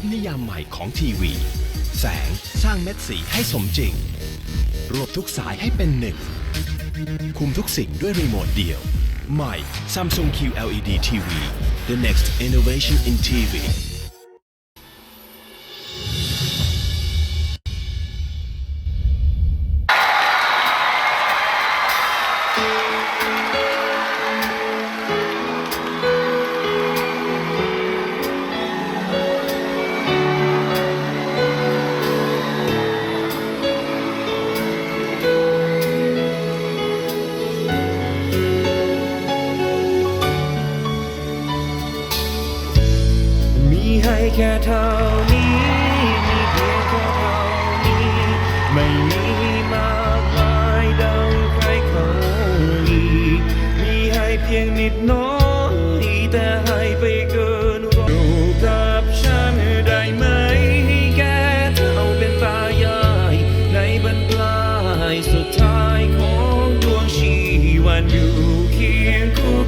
พบนิยามใหม่ของทีวี แสงสร้างเม็ดสีให้สมจริง รวบทุกสายให้เป็นหนึ่ง คุมทุกสิ่งด้วยรีโมทเดียว ใหม่ Samsung QLED TV the next innovation in TV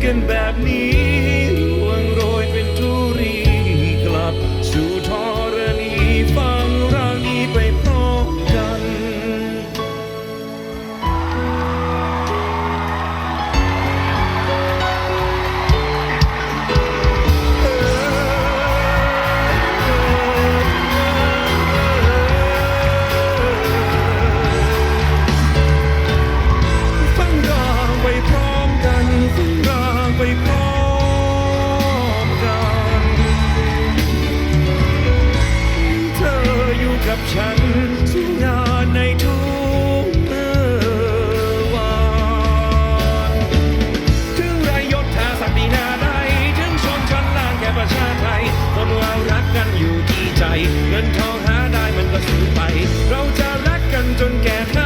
In that need. เรารักกันอยู่ที่ใจ เงินทองหาได้มันก็สูญไป เราจะรักกันจนแก่เท่า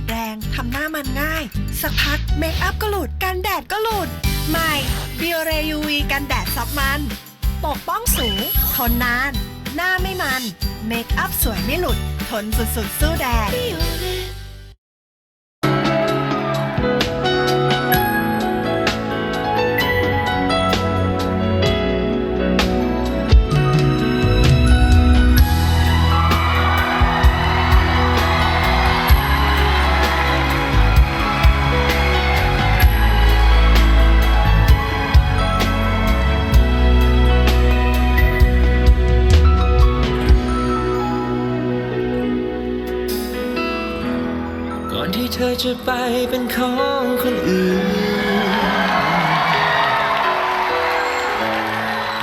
ดแรงทำหน้ามันง่าย สักพักเมคอัพก็หลุดกันแดดก็หลุด ใหม่ b เรยูวีกันแดดซับมัน ปกป้องสูง ทนนาน หน้าไม่มัน เมคอัพสวยไม่หลุด ทนสุดๆสู้แดด จะไปเป็นของคนอื่น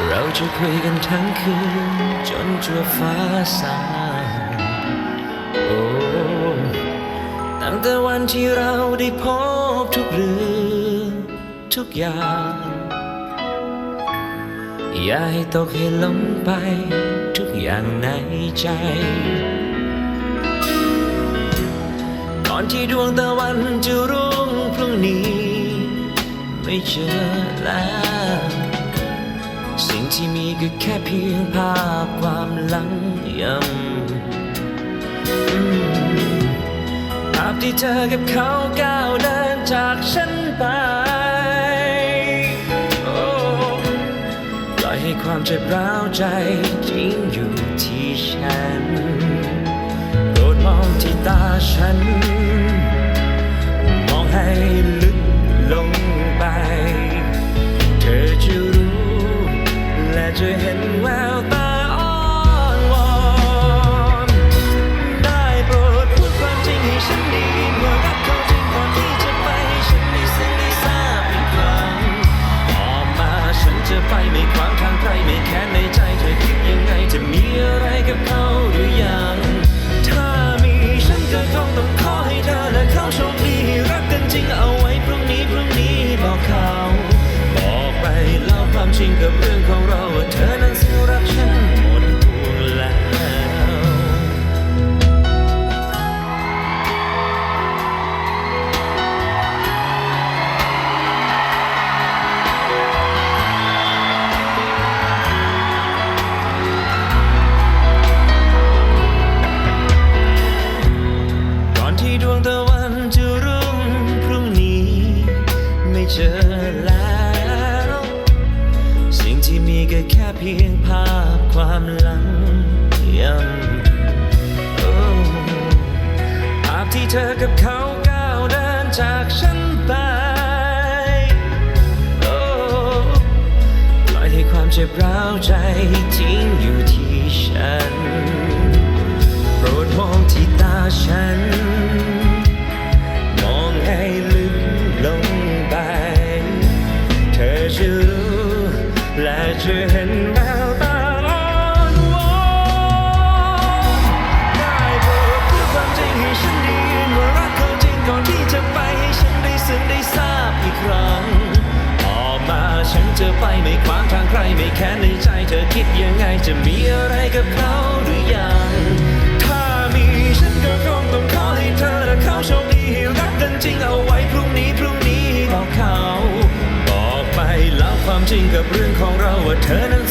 เราจะคุยกันทั้งคืน จนจัวฟ้าสางโอ้ตั้งแต่วันที่เราได้พบทุกเรื่องทุกอย่าง อย่าให้ตกให้หลงไปทุกอย่างในใจ อนที่ดวงตะวันจะรุ่งพรุ่งนี้ ไม่เจอแล้ว สิ่งที่มีก็แค่เพียงภาพความหลังยำภาพที่เธอกับเขาก้าวเดินจากฉันไปปล่อยให้ความเจ็บร้าวใจทิ้งอยู่ที่ฉัน ที่ตาฉัน มองให้ลึกลงไป เธอจะรู้ และจะเห็นแววตาอ้อนวอนได้โปรดพูดความจริงให้ฉันได้ยินว่ารักเขาจริงก่อนที่จะไปให้ฉันได้ซึ้งได้ทราบอีกครั้งออกมาฉันจะไปไม่ขวางทางใครไม่แค้นในใจเธอคิดยังไงจะมีอะไรกับเขาหรือยัง จากฉันไป โอ้ปล่อยให้ความเจ็บร้าวใจทิ้งอยู่ที่ฉัน จะมีอะไรกับเขาหรือยัง ถ้ามีฉันก็คงต้องขอให้เธอและเขาโชคดีให้รักกันจริงเอาไว้พรุ่งนี้พรุ่งนี้บอกเขา บอกไปแล้วความจริงกับเรื่องของเราว่าเธอนั้น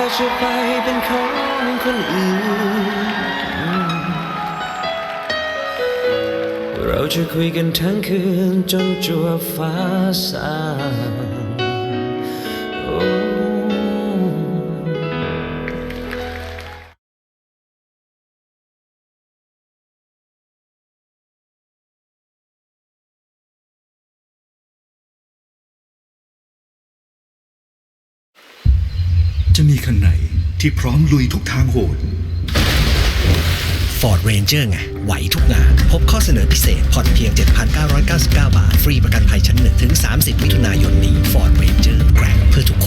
ธอจะไปเป็นของคนอื่น เราจะคุยกันทั้งคืนจนจัวฟ้าสาง ที่พร้อมลุยทุกทางโหด Ford Ranger ไงไหวทุกงาน พบข้อเสนอพิเศษผ่อนเพียง 7,999 บาท ฟรีประกันภัยชั้นหนึ่งถึง 30 มิถุนายนนี้ Ford Ranger แกร่งเพื่อทุก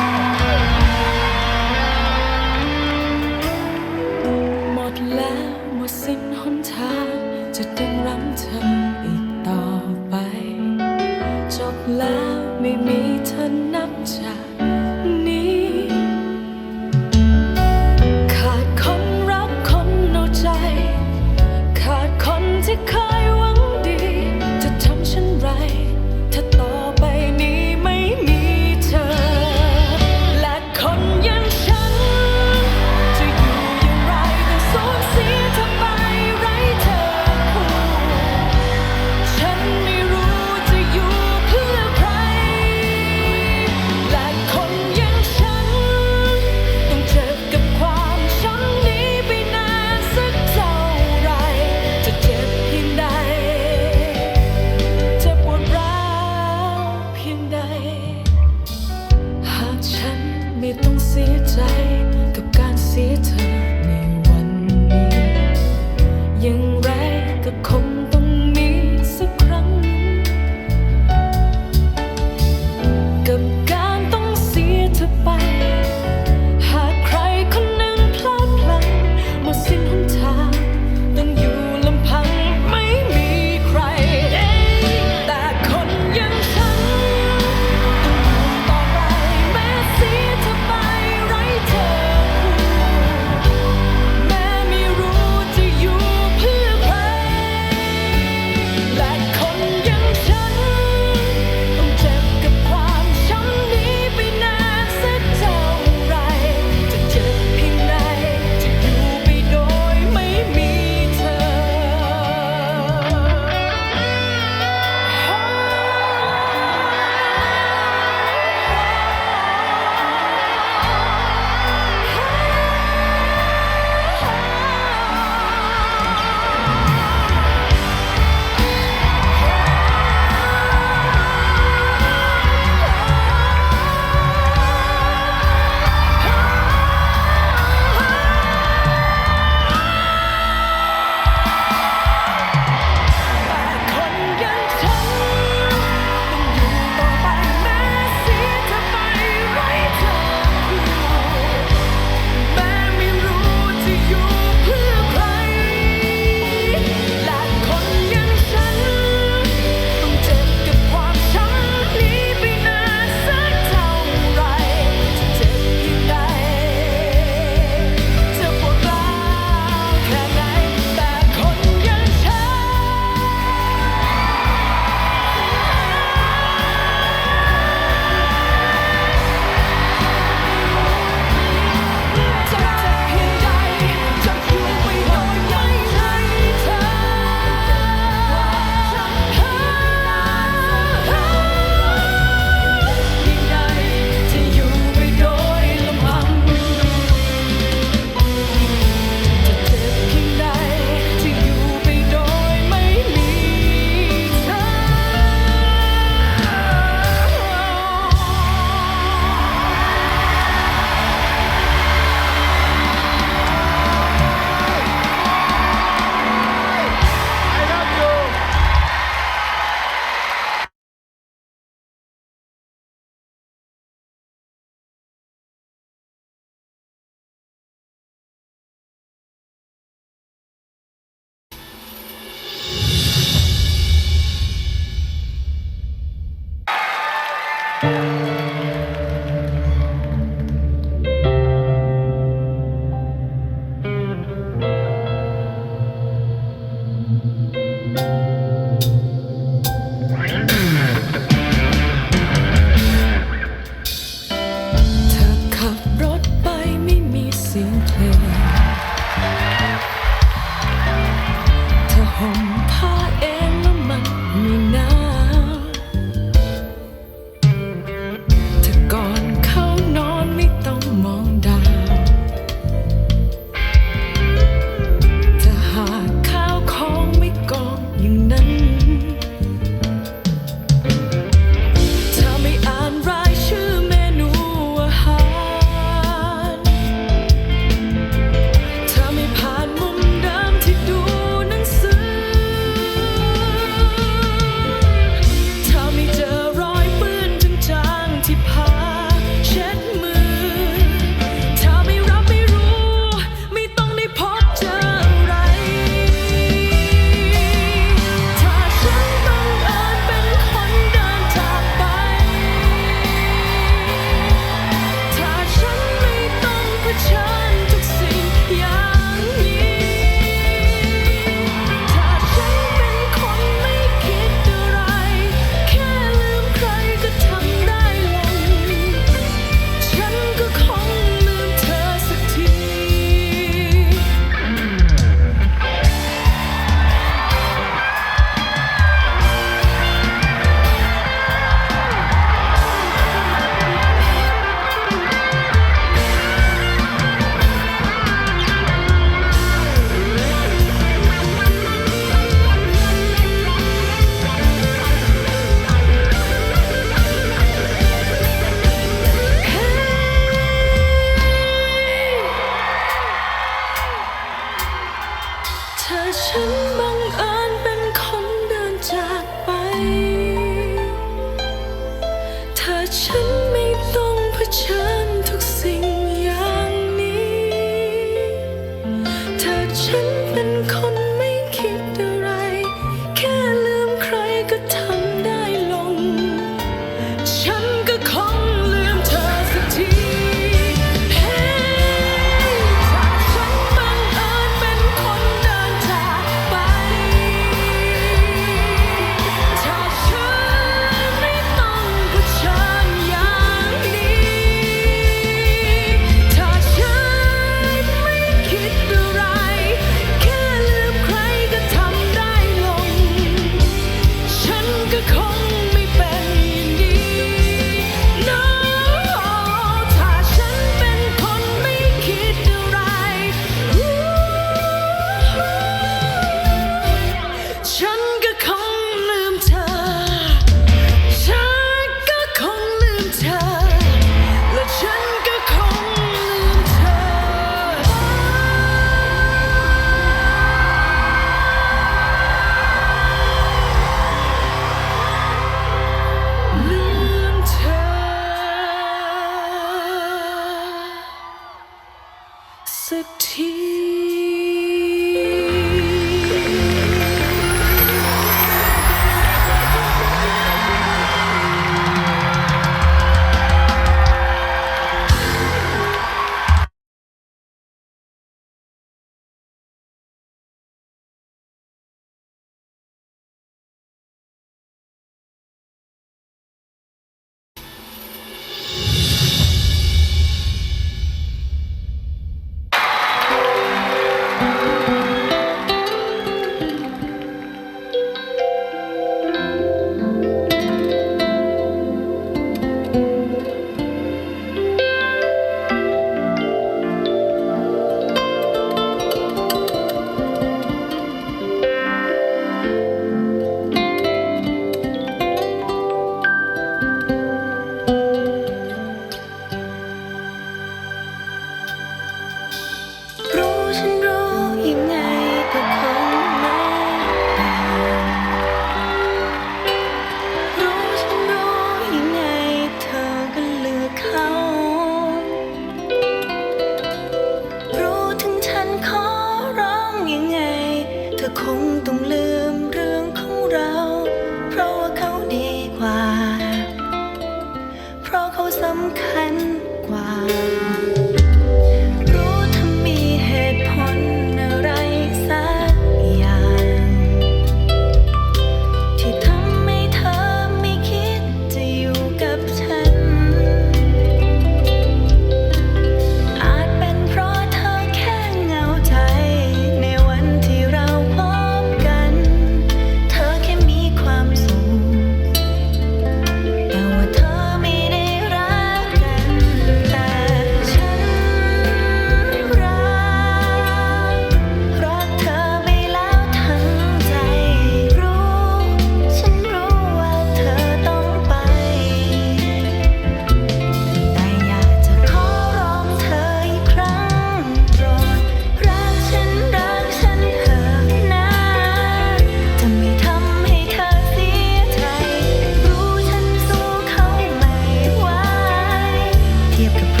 keep the